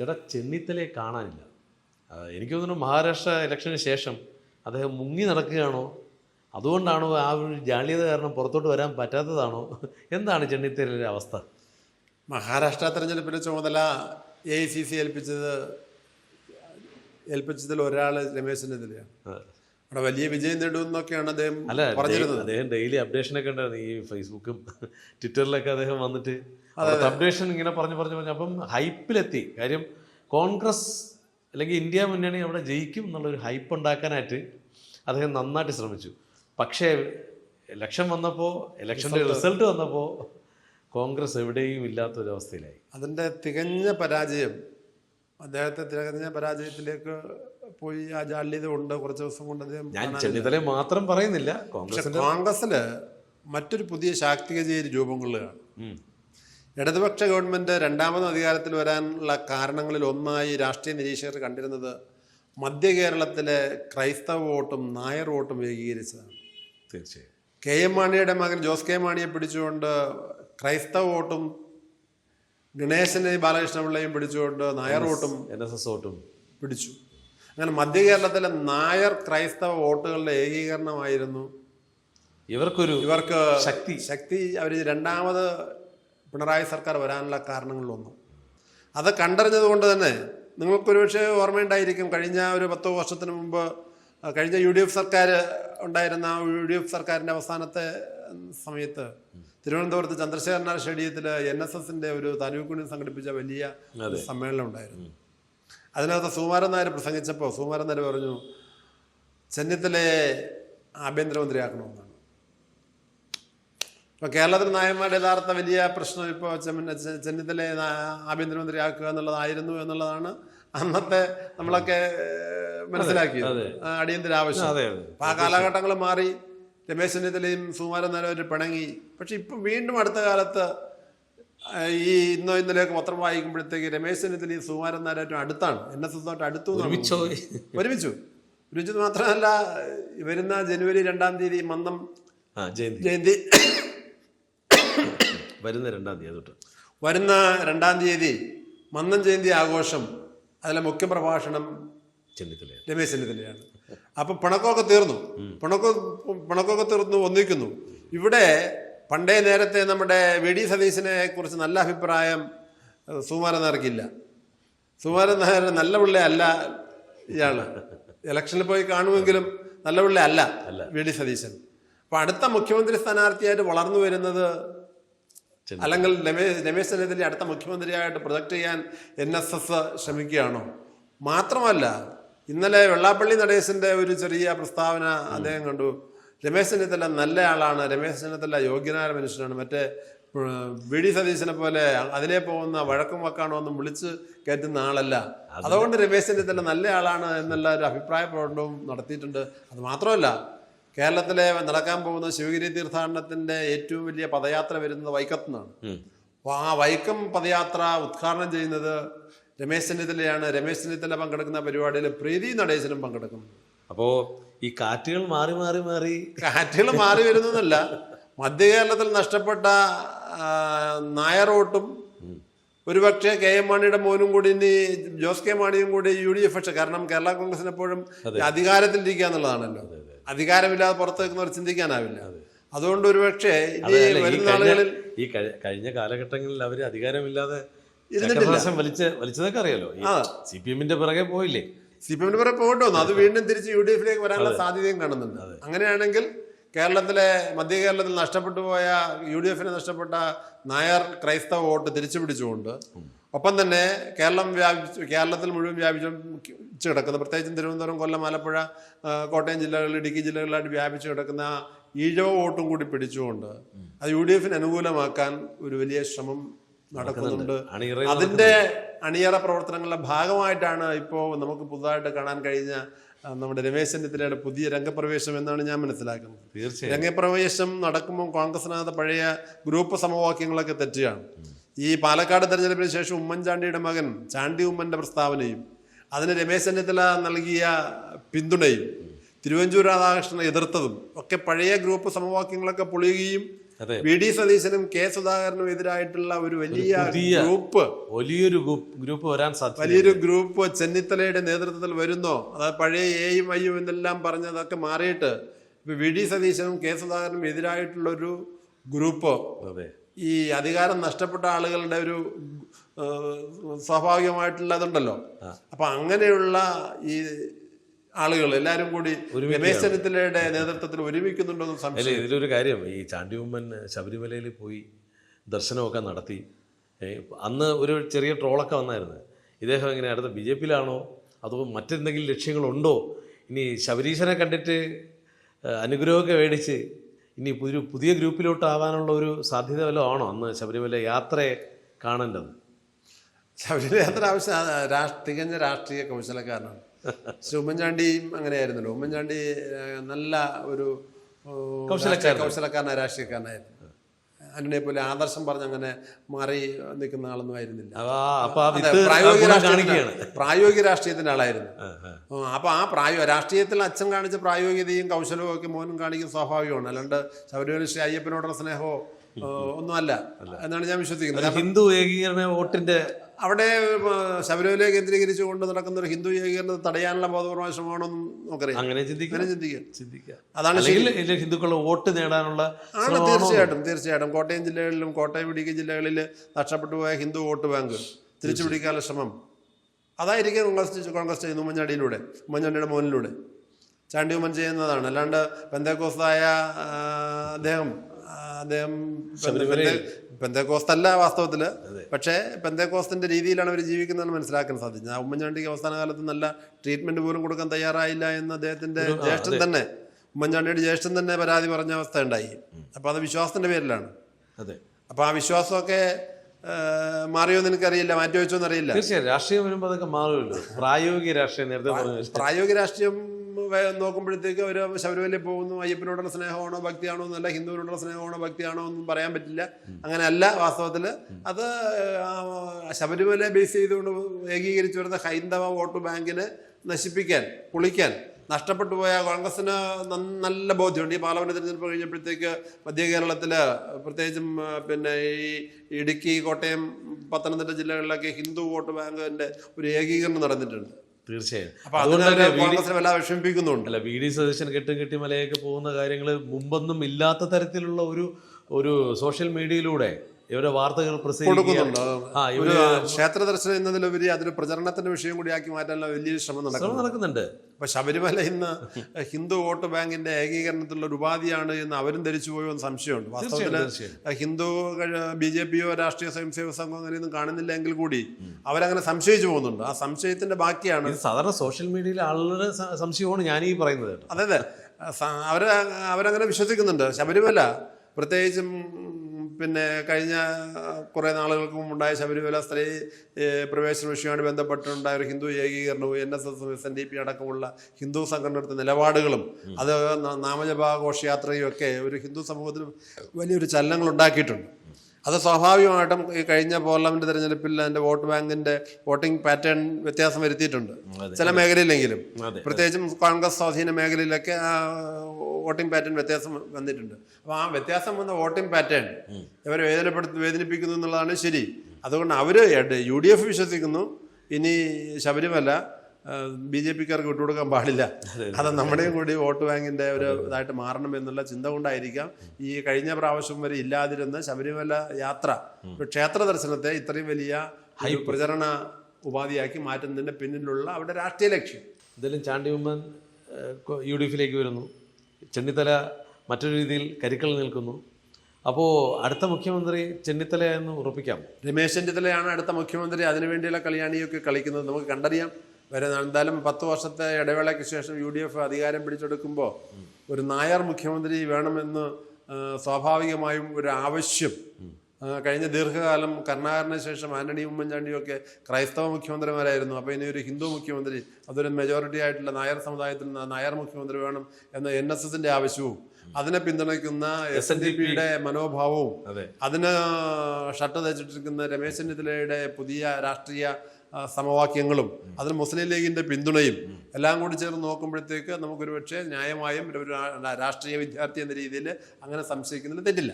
ചേട്ടാ ചെന്നിത്തലയെ കാണാനില്ല. എനിക്ക് തോന്നുന്നു മഹാരാഷ്ട്ര ഇലക്ഷന് ശേഷം അദ്ദേഹം മുങ്ങി നടക്കുകയാണോ? അതുകൊണ്ടാണോ ആ ഒരു ജാള്യത കാരണം പുറത്തോട്ട് വരാൻ പറ്റാത്തതാണോ? എന്താണ് ചെന്നിത്തലയുടെ അവസ്ഥ? മഹാരാഷ്ട്ര തെരഞ്ഞെടുപ്പിന്റെ ചുമതല എ ഐ സി സി ഏൽപ്പിച്ചത് ഏൽപ്പിച്ചതിൽ ഒരാൾ രമേശ് ചെന്നിത്തലയാണ്. അവിടെ വലിയ വിജയം നേടുമെന്നൊക്കെയാണ് അദ്ദേഹം അല്ല പറഞ്ഞിരുന്നത്. അദ്ദേഹം ഡെയിലി അപ്ഡേഷൻ ഒക്കെ ഉണ്ടായിരുന്നു ഈ ഫേസ്ബുക്കും ട്വിറ്ററിലൊക്കെ അദ്ദേഹം വന്നിട്ട്. അപ്ഡേഷൻ ഇങ്ങനെ പറഞ്ഞു പറഞ്ഞു പറഞ്ഞു. അപ്പം ഹൈപ്പിലെത്തി കാര്യം കോൺഗ്രസ് അല്ലെങ്കിൽ ഇന്ത്യ മുന്നണി അവിടെ ജയിക്കും എന്നുള്ളൊരു ഹൈപ്പ് ഉണ്ടാക്കാനായിട്ട് അദ്ദേഹം നന്നായിട്ട് ശ്രമിച്ചു. പക്ഷേ ഇലക്ഷൻ വന്നപ്പോൾ ഇലക്ഷന്റെ റിസൾട്ട് വന്നപ്പോൾ കോൺഗ്രസ് എവിടെയും ഇല്ലാത്തൊരവസ്ഥയിലായി. അതിന്റെ തികഞ്ഞ പരാജയം അദ്ദേഹത്തെ തികഞ്ഞ പരാജയത്തിലേക്ക് പോയി ആ ജാല്യത ഉണ്ട് കുറച്ച് ദിവസം കൊണ്ട് അദ്ദേഹം ഞാൻ ചെന്നിത്തല മാത്രം പറയുന്നില്ല. കോൺഗ്രസിൽ മറ്റൊരു പുതിയ ശാക്തികചേരി രൂപം കൊള്ളുകയാണ്. ഇടതുപക്ഷ ഗവൺമെന്റ് രണ്ടാമത് അധികാരത്തിൽ വരാനുള്ള കാരണങ്ങളിൽ ഒന്നായി രാഷ്ട്രീയ നിരീക്ഷകർ കണ്ടിരുന്നത് മധ്യ കേരളത്തിലെ ക്രൈസ്തവ വോട്ടും നായർ വോട്ടും ഏകീകരിച്ചതാണ്. തീർച്ചയായും. കെ എം മാണിയുടെ മകൻ ജോസ് കെ മാണിയെ പിടിച്ചുകൊണ്ട് ക്രൈസ്തവ വോട്ടും ഗണേശനെയും ബാലകൃഷ്ണപിള്ളയും പിടിച്ചുകൊണ്ട് നായർ വോട്ടും എൻ എസ് എസ് വോട്ടും പിടിച്ചു. അങ്ങനെ മധ്യകേരളത്തിലെ നായർ ക്രൈസ്തവ വോട്ടുകളുടെ ഏകീകരണമായിരുന്നു. ഇവർക്കൊരു ഇവർക്ക് ശക്തി. ശക്തി അവർ രണ്ടാമത് പിണറായി സർക്കാർ വരാനുള്ള കാരണങ്ങളിലൊന്നും. അത് കണ്ടറിഞ്ഞത് കൊണ്ട് തന്നെ നിങ്ങൾക്കൊരു പക്ഷേ ഓർമ്മയുണ്ടായിരിക്കും കഴിഞ്ഞ ഒരു പത്തോ വർഷത്തിന് മുമ്പ് കഴിഞ്ഞ യു ഡി എഫ് സർക്കാർ ഉണ്ടായിരുന്ന ആ യു ഡി എഫ് സർക്കാരിന്റെ അവസാനത്തെ സമയത്ത് തിരുവനന്തപുരത്ത് ചന്ദ്രശേഖരനാർ സ്റ്റേഡിയത്തിൽ എൻ എസ് എസിന്റെ ഒരു താലൂക്കുണി സംഘടിപ്പിച്ച വലിയ സമ്മേളനം ഉണ്ടായിരുന്നു. അതിനകത്ത് സുകുമാരൻ നായർ പ്രസംഗിച്ചപ്പോൾ സുകുമാരൻ നായർ പറഞ്ഞു ചെന്നിത്തലയെ ആഭ്യന്തരമന്ത്രിയാക്കണമെന്നാണ്. ഇപ്പോൾ കേരളത്തിൽ നായന്മാരുടെ യഥാർത്ഥ വലിയ പ്രശ്നം ഇപ്പോൾ ചെന്നിത്തലയെ നാ- ആഭ്യന്തരമന്ത്രിയാക്കുക എന്നുള്ളതായിരുന്നു എന്നുള്ളതാണ് അന്നത്തെ നമ്മളൊക്കെ മനസ്സിലാക്കിയത്. അടിയന്തര ആവശ്യം അപ്പം ആ കാലഘട്ടങ്ങൾ മാറി രമേശ് ചെന്നിത്തലയും സുകുമാരൻ നായരും പിണങ്ങി. പക്ഷെ ഇപ്പം വീണ്ടും അടുത്ത കാലത്ത് ഈ ഇന്നോ ഇന്നലെയൊക്കെ പത്രം വായിക്കുമ്പോഴത്തേക്ക് രമേശ് ഈ സുകുമാരൻ അടുത്താണ്. എൻ എസ് എസുമായിട്ട് അടുത്തു ഒരുമിച്ചു? ഒരുമിച്ചോ ഒരുമിച്ചു. ഒരുമിച്ചത് മാത്രമല്ല വരുന്ന ജനുവരി രണ്ടാം തീയതി മന്ദം ജയന്തി. ജയന്തി. വരുന്ന രണ്ടാം തീയതി തൊട്ട് വരുന്ന രണ്ടാം തീയതി മന്ദം ജയന്തി ആഘോഷം അതിലെ മുഖ്യ പ്രഭാഷണം ചെന്നിത്തല രമേശ് ചെന്നിത്തലയാണ്. അപ്പൊ പിണക്കമൊക്കെ തീർന്നു. പിണക്കം പിണക്കമൊക്കെ തീർന്നു ഒന്നിക്കുന്നു. ഇവിടെ പണ്ടേ നേരത്തെ നമ്മുടെ വി ഡി സതീശനെ കുറിച്ച് നല്ല അഭിപ്രായം സുമാരൻ സുകുമാരൻ നായർക്കില്ല സുകുമാരൻ നായർ നല്ല പിള്ളേ അല്ല ഇയാൾ. ഇലക്ഷനിൽ പോയി കാണുമെങ്കിലും നല്ല പിള്ളേ അല്ല വി ഡി സതീശൻ. അപ്പൊ അടുത്ത മുഖ്യമന്ത്രി സ്ഥാനാർത്ഥിയായിട്ട് വളർന്നു വരുന്നത്. അല്ലെങ്കിൽ രമേശ് രമേശ് ചെന്നിത്തല അടുത്ത മുഖ്യമന്ത്രിയായിട്ട് പ്രൊജക്ട് ചെയ്യാൻ എൻ എസ് എസ് ശ്രമിക്കുകയാണോ? മാത്രമല്ല ഇന്നലെ വെള്ളാപ്പള്ളി നടേശന്റെ ഒരു ചെറിയ പ്രസ്താവന അദ്ദേഹം കണ്ടു. രമേശ് ചെന്നിത്തല നല്ല ആളാണ്. രമേശ് ചെന്നിത്തല യോഗ്യനായ മനുഷ്യനാണ്. മറ്റേ വിടി വി ഡി സതീശനെ പോലെ അതിലെ പോകുന്ന വഴക്കും വക്കാണോ ഒന്നും വിളിച്ച് കയറ്റുന്ന ആളല്ല. അതുകൊണ്ട് രമേശ് ചെന്നിത്തല നല്ല ആളാണ് എന്നുള്ള ഒരു അഭിപ്രായ പ്രകടനവും നടത്തിയിട്ടുണ്ട്. അത് മാത്രമല്ല കേരളത്തിലെ നടക്കാൻ പോകുന്ന ശിവഗിരി തീർത്ഥാടനത്തിന്റെ ഏറ്റവും വലിയ പദയാത്ര വരുന്നത് വൈക്കത്ത് നിന്നാണ്. അപ്പോൾ ആ വൈക്കം പദയാത്ര ഉദ്ഘാടനം ചെയ്യുന്നത് രമേശ് ചെന്നിത്തലയാണ്. രമേശ് ചെന്നിത്തല പങ്കെടുക്കുന്ന പരിപാടിയിൽ പ്രീതി നടേശനും പങ്കെടുക്കും. അപ്പോ ഈ കാറ്റുകൾ മാറി മാറി മാറി. കാറ്റുകൾ മാറി വരുന്നതല്ല. മധ്യ കേരളത്തിൽ നഷ്ടപ്പെട്ട വോട്ടും ഒരുപക്ഷെ കെ എം മാണിയുടെ മോനും കൂടി ഇനി ജോസ് കെ മാണിയും കൂടി യു ഡി എഫ് പക്ഷെ കാരണം കേരള കോൺഗ്രസിന് എപ്പോഴും അധികാരത്തിലിരിക്കുക എന്നുള്ളതാണല്ലോ. അധികാരമില്ലാതെ പുറത്തു നിൽക്കുന്നവർ ചിന്തിക്കാനാവില്ല. അതുകൊണ്ട് ഒരുപക്ഷെ ഇനി വരുന്ന കഴിഞ്ഞ നാളുകളിൽ ഈ കഴിഞ്ഞ കാലഘട്ടങ്ങളിൽ അവർ അധികാരമില്ലാതെ വലിച്ച വലിച്ചതൊക്കെ അറിയാലോ. സി പി എമ്മിന്റെ പിറകെ പോയില്ലേ? സി പി എമ്മിന് പുറകെ വന്നു അത് വീണ്ടും തിരിച്ച് യു ഡി എഫിലേക്ക് വരാനുള്ള സാധ്യതയും കാണുന്നുണ്ട്. അങ്ങനെയാണെങ്കിൽ കേരളത്തിലെ മധ്യ കേരളത്തിൽ നഷ്ടപ്പെട്ടു പോയ യു ഡി എഫിന് നഷ്ടപ്പെട്ട നായർ ക്രൈസ്തവ വോട്ട് തിരിച്ചു പിടിച്ചുകൊണ്ട് ഒപ്പം തന്നെ കേരളം വ്യാപിച്ച് കേരളത്തിൽ മുഴുവൻ വ്യാപിച്ച് കിടക്കുന്ന പ്രത്യേകിച്ചും തിരുവനന്തപുരം കൊല്ലം ആലപ്പുഴ കോട്ടയം ജില്ലകളിൽ ഇടുക്കി ജില്ലകളിലായിട്ട് വ്യാപിച്ചു കിടക്കുന്ന ഈഴവ വോട്ടും കൂടി പിടിച്ചുകൊണ്ട് അത് യു ഡി എഫിന് അനുകൂലമാക്കാൻ ഒരു വലിയ ശ്രമം നടക്കുന്നുണ്ട്. അതിന്റെ അണിയറ പ്രവർത്തനങ്ങളുടെ ഭാഗമായിട്ടാണ് ഇപ്പോൾ നമുക്ക് പുതുതായിട്ട് കാണാൻ കഴിഞ്ഞ നമ്മുടെ രമേശ് ചെന്നിത്തലയുടെ പുതിയ രംഗപ്രവേശം എന്നാണ് ഞാൻ മനസ്സിലാക്കുന്നത് തീർച്ചയായും രംഗപ്രവേശം നടക്കുമ്പോൾ കോൺഗ്രസിനകത്ത് പഴയ ഗ്രൂപ്പ് സമവാക്യങ്ങളൊക്കെ തെറ്റുകയാണ് ഈ പാലക്കാട് തെരഞ്ഞെടുപ്പിന് ശേഷം ഉമ്മൻചാണ്ടിയുടെ മകൻ ചാണ്ടി ഉമ്മന്റെ പ്രസ്താവനയും അതിന് രമേശ് ചെന്നിത്തല നൽകിയ പിന്തുണയും തിരുവഞ്ചൂർ രാധാകൃഷ്ണനെ എതിർത്തതും ഒക്കെ പഴയ ഗ്രൂപ്പ് സമവാക്യങ്ങളൊക്കെ പൊളിയുകയും. വി ഡി സതീശനും കെ സുധാകരനും എതിരായിട്ടുള്ള ഒരു വലിയ ഗ്രൂപ്പ്. വലിയൊരു ഗ്രൂപ്പ് വരാൻ സാധ്യത വലിയൊരു ഗ്രൂപ്പ് ചെന്നിത്തലയുടെ നേതൃത്വത്തിൽ വരുന്നോ. അതായത് പഴയ എയും ഐയും എന്നെല്ലാം പറഞ്ഞതൊക്കെ മാറിയിട്ട് ഇപ്പൊ വി ഡി സതീശനും കെ സുധാകരനും എതിരായിട്ടുള്ള ഒരു ഗ്രൂപ്പ്. അതെ. ഈ അധികാരം നഷ്ടപ്പെട്ട ആളുകളുടെ ഒരു സ്വാഭാവികമായിട്ടുള്ളതുണ്ടല്ലോ. സ്വാഭാവികമായിട്ടുള്ള അപ്പൊ അങ്ങനെയുള്ള ഈ ആളുകൾ എല്ലാരും കൂടി രമേശ് ചെന്നിത്തലയുടെ നേതൃത്വത്തിൽ ഒരുമിക്കുന്നുണ്ടോ സംശയം. ഇതിലൊരു കാര്യം ഈ ചാണ്ടി ഉമ്മൻ ശബരിമലയിൽ പോയി ദർശനമൊക്കെ നടത്തി. അന്ന് ഒരു ചെറിയ ട്രോളൊക്കെ വന്നായിരുന്നു. ഇദ്ദേഹം എങ്ങനെ അടുത്ത ബി ജെ പിയിലാണോ അതോ മറ്റെന്തെങ്കിലും ലക്ഷ്യങ്ങളുണ്ടോ? ഇനി ശബരീശനെ കണ്ടിട്ട് അനുഗ്രഹമൊക്കെ മേടിച്ച് ഇനി പുതിയ പുതിയ ഗ്രൂപ്പിലോട്ടാവാനുള്ള ഒരു സാധ്യത വല്ലതും ആണോ അന്ന് ശബരിമല യാത്രയെ കാണേണ്ടത്? ശബരിമല യാത്ര ആവശ്യം തികഞ്ഞ രാഷ്ട്രീയ കൗശലക്കാരനാണ്. ഉമ്മൻചാണ്ടിയും അങ്ങനെയായിരുന്നല്ലോ. ഉമ്മൻചാണ്ടി നല്ല ഒരു കൗശലക്കാരനായ രാഷ്ട്രീയക്കാരനായിരുന്നു. അന്നെ പോലെ ആദർശം പറഞ്ഞ് അങ്ങനെ മാറി നിൽക്കുന്ന ആളൊന്നും ആയിരുന്നില്ല. പ്രായോഗിക ഗുണം രാഷ്ട്രീയത്തിന്റെ പ്രായോഗിക രാഷ്ട്രീയത്തിന്റെ ആളായിരുന്നു. അപ്പൊ ആ പ്രായോ രാഷ്ട്രീയത്തിൽ അച്ഛൻ കാണിച്ച പ്രായോഗികതയും കൗശലവും ഒക്കെ മോനും കാണിക്കുന്ന സ്വാഭാവികമാണ്. അല്ലാണ്ട് ശബരിമല ശ്രീ അയ്യപ്പനോടുള്ള സ്നേഹമോ ആ, ഒന്നുമല്ല. എന്നാണ് ഞാൻ വിശ്വസിക്കുന്നത്. ഹിന്ദു ഏകീകരണ വോട്ടിന്റെ അവിടെ ശബരിമല കേന്ദ്രീകരിച്ച് കൊണ്ട് നടക്കുന്ന ഒരു ഹിന്ദു ഏകീകരണത്തെ തടയാനുള്ള ബോധപൂർവമായ ശ്രമമാണെന്നും നമുക്കറിയാം. അങ്ങനെ ചിന്തിക്കാം. അതാണ് ഹിന്ദുക്കൾ ഹിന്ദുക്കളുടെ വോട്ട് നേടാനുള്ള ആണ്? തീർച്ചയായിട്ടും തീർച്ചയായിട്ടും. കോട്ടയം ജില്ലകളിലും കോട്ടയം ഇടുക്കി ജില്ലകളിൽ നഷ്ടപ്പെട്ടു പോയ ഹിന്ദു വോട്ട് ബാങ്ക് തിരിച്ചു പിടിക്കാനുള്ള ശ്രമം. അതായിരിക്കും കോൺഗ്രസ് കോൺഗ്രസ് ചെയ്യുന്നു ഉമ്മൻചാണ്ടിയിലൂടെ ഉമ്മൻചാണ്ടിയുടെ മോനിലൂടെ. ചാണ്ടി ഉമ്മൻ ചെയ്യുന്നതാണ്. അല്ലാണ്ട് പെന്തേക്കോസായ അദ്ദേഹം അദ്ദേഹം പെന്തക്കോസ്തല്ല വാസ്തവത്തിൽ. പക്ഷേ പെന്തേക്കോസ്തിന്റെ രീതിയിലാണ് അവർ ജീവിക്കുന്നതെന്ന് മനസ്സിലാക്കാൻ സാധിച്ചത്. ഉമ്മൻചാണ്ടിക്ക് അവസാന കാലത്ത് നല്ല ട്രീറ്റ്മെന്റ് പോലും കൊടുക്കാൻ തയ്യാറായില്ല എന്ന് അദ്ദേഹത്തിന്റെ ജ്യേഷ്ഠൻ തന്നെ ഉമ്മൻചാണ്ടിയുടെ ജ്യേഷ്ഠൻ തന്നെ പരാതി പറഞ്ഞ അവസ്ഥ ഉണ്ടായി അപ്പൊ അത് വിശ്വാസത്തിന്റെ പേരിലാണ്. അതെ. അപ്പൊ ആ വിശ്വാസമൊക്കെ മാറിയോ എന്ന് എനിക്കറിയില്ല മാറ്റി വെച്ചോ എന്നറിയില്ല തീർച്ചയായും രാഷ്ട്രീയം വരുമ്പോൾ അതൊക്കെ മാറുമല്ലോ. പ്രായോഗിക രാഷ്ട്രീയം നേരത്തെ പ്രായോഗിക രാഷ്ട്രീയം നോക്കുമ്പോഴത്തേക്ക് അവർ ശബരിമലയിൽ പോകുന്നു അയ്യപ്പനോടുള്ള സ്നേഹമാണോ ഭക്തിയാണോ എന്നല്ല ഹിന്ദുവിനോടുള്ള സ്നേഹമാണോ ഭക്തിയാണോ എന്നും പറയാൻ പറ്റില്ല. അങ്ങനെയല്ല വാസ്തവത്തിൽ അത് ശബരിമല ബേസ് ചെയ്തുകൊണ്ട് ഏകീകരിച്ചു വരുന്ന ഹൈന്ദവ വോട്ട് ബാങ്കിനെ നശിപ്പിക്കാൻ പൊളിക്കാൻ നഷ്ടപ്പെട്ടു പോയ കോൺഗ്രസിന് നല്ല ബോധ്യമുണ്ട്. ഈ പാർലമെന്റ് തിരഞ്ഞെടുപ്പ് കഴിഞ്ഞപ്പോഴത്തേക്ക് മധ്യ കേരളത്തിൽ പ്രത്യേകിച്ചും പിന്നെ ഈ ഇടുക്കി കോട്ടയം പത്തനംതിട്ട ജില്ലകളിലൊക്കെ ഹിന്ദു വോട്ട് ബാങ്കിന്റെ ഒരു ഏകീകരണം നടന്നിട്ടുണ്ട്. തീർച്ചയായും. അപ്പൊ അതുകൊണ്ട് അതിനെ തന്നെ വി കോൺഗ്രസിനെ വല്ലാതെ വിഷമിപ്പിക്കുന്നുണ്ട്. അല്ല വി ഡി സതീശൻ കെട്ടും കെട്ടി മലയൊക്കെ പോകുന്ന കാര്യങ്ങൾ മുമ്പൊന്നും ഇല്ലാത്ത തരത്തിലുള്ള ഒരു ഒരു സോഷ്യൽ മീഡിയയിലൂടെ ഇവരുടെ വാർത്തകൾ ആ ഇവർ ക്ഷേത്ര ദർശനം എന്നതിലുപരി അതിന് പ്രചരണത്തിന്റെ വിഷയം കൂടി ആക്കി മാറ്റാനുള്ള വലിയ ശ്രമം ശ്രമം നടക്കുന്നുണ്ട്. അപ്പൊ ശബരിമല ഇന്ന് ഹിന്ദു വോട്ട് ബാങ്കിന്റെ ഏകീകരണത്തിലുള്ള ഒരു ഉപാധിയാണ് എന്ന് അവരും ധരിച്ചു പോയോ എന്ന് സംശയമുണ്ട്. ഹിന്ദു ബി ജെ പിയോ രാഷ്ട്രീയ സ്വയംസേവക സംഘം അങ്ങനെയൊന്നും കാണുന്നില്ല എങ്കിൽ കൂടി അവരങ്ങനെ സംശയിച്ചു പോകുന്നുണ്ട്. ആ സംശയത്തിന്റെ ബാക്കിയാണ് സാധാരണ സോഷ്യൽ മീഡിയയിൽ ആളുടെ സംശയമാണ് ഞാൻ ഈ പറയുന്നത് അതെ അതെ. അവർ അവരങ്ങനെ വിശ്വസിക്കുന്നുണ്ട്. ശബരിമല പ്രത്യേകിച്ചും പിന്നെ കഴിഞ്ഞ കുറേ നാളുകൾക്ക് മുമ്പുണ്ടായ ശബരിമല സ്ത്രീ പ്രവേശന വിഷയവുമായി ബന്ധപ്പെട്ടുണ്ടായ ഒരു Hindu ഏകീകരണവും N S S S N D P അടക്കമുള്ള ഹിന്ദു സംഘടനയുടെ നിലപാടുകളും അത് നാമജപാഘോഷയാത്രയും നാമജപ ഘോഷയാത്രയും ഒക്കെ ഒരു ഹിന്ദു സമൂഹത്തിന് വലിയൊരു ചലനങ്ങൾ ഉണ്ടാക്കിയിട്ടുണ്ട്. അത് സ്വാഭാവികമായിട്ടും ഈ കഴിഞ്ഞ പാർലമെന്റ് തെരഞ്ഞെടുപ്പിൽ അതിന്റെ വോട്ട് ബാങ്കിന്റെ വോട്ടിംഗ് പാറ്റേൺ വ്യത്യാസം വരുത്തിയിട്ടുണ്ട്. ചില മേഖലയിലെങ്കിലും. പ്രത്യേകിച്ചും കോൺഗ്രസ് സ്വാധീന മേഖലയിലൊക്കെ ആ വോട്ടിംഗ് പാറ്റേൺ വ്യത്യാസം വന്നിട്ടുണ്ട്. അപ്പോൾ ആ വ്യത്യാസം വന്ന വോട്ടിംഗ് പാറ്റേൺ ഇവരെ വേദനപ്പെടുത്തി വേദനിപ്പിക്കുന്നു എന്നുള്ളതാണ് ശരി. അതുകൊണ്ട് അവർ യു ഡി എഫ് വിശ്വസിക്കുന്നു. ഇനി ശബരിമല ബി ജെ പിക്കാർക്ക് വിട്ടുകൊടുക്കാൻ പാടില്ല. അത് നമ്മുടെയും കൂടി വോട്ട് ബാങ്കിന്റെ ഒരു ഇതായിട്ട് മാറണം എന്നുള്ള ചിന്ത കൊണ്ടായിരിക്കാം ഈ കഴിഞ്ഞ പ്രാവശ്യം വരെ ഇല്ലാതിരുന്ന ശബരിമല യാത്ര ഒരു ക്ഷേത്ര ദർശനത്തെ ഇത്രയും വലിയ ഹൈ പ്രചരണ ഉപാധിയാക്കി മാറ്റുന്നതിന്റെ പിന്നിലുള്ള അവിടെ രാഷ്ട്രീയ ലക്ഷ്യം. എന്തായാലും ചാണ്ടി ഉമ്മൻ യു ഡി എഫിലേക്ക് വരുന്നു. ചെന്നിത്തല മറ്റൊരു രീതിയിൽ കരുക്കൾ നിൽക്കുന്നു. അപ്പോൾ അടുത്ത മുഖ്യമന്ത്രി ചെന്നിത്തല എന്ന് ഉറപ്പിക്കാം. രമേശ് ചെന്നിത്തലയാണ് അടുത്ത മുഖ്യമന്ത്രി. അതിനുവേണ്ടിയുള്ള കളിയാണിയൊക്കെ കളിക്കുന്നത്. നമുക്ക് കണ്ടറിയാം. വരെ എന്തായാലും പത്ത് വർഷത്തെ ഇടവേളയ്ക്ക് ശേഷം യു ഡി എഫ് അധികാരം പിടിച്ചെടുക്കുമ്പോൾ ഒരു നായർ മുഖ്യമന്ത്രി വേണമെന്ന് സ്വാഭാവികമായും ഒരു ആവശ്യം. കഴിഞ്ഞ ദീർഘകാലം കർണാകരന് ശേഷം ആന്റണി ഉമ്മൻചാണ്ടിയും ഒക്കെ ക്രൈസ്തവ മുഖ്യമന്ത്രിമാരായിരുന്നു. അപ്പോൾ ഇനി ഒരു ഹിന്ദു മുഖ്യമന്ത്രി അതൊരു മെജോറിറ്റി ആയിട്ടുള്ള നായർ സമുദായത്തിൽ നിന്ന് നായർ മുഖ്യമന്ത്രി വേണം എന്ന എൻ എസ് എസിന്റെ ആവശ്യവും അതിനെ പിന്തുണയ്ക്കുന്ന എസ് എൻ ഡി പിയുടെ മനോഭാവവും അതെ. അതിന് ഷട്ട് ധരിച്ചിട്ടിരിക്കുന്ന രമേശ് ചെന്നിത്തലയുടെ പുതിയ രാഷ്ട്രീയ സമവാക്യങ്ങളും അതിന് മുസ്ലിം ലീഗിന്റെ പിന്തുണയും എല്ലാം കൂടി ചേർന്ന് നോക്കുമ്പോഴത്തേക്ക് നമുക്കൊരു പക്ഷേ ന്യായമായും ഒരു രാഷ്ട്രീയ വിദ്യാർത്ഥി എന്ന രീതിയിൽ അങ്ങനെ സംശയിക്കുന്നതിൽ തെറ്റില്ല.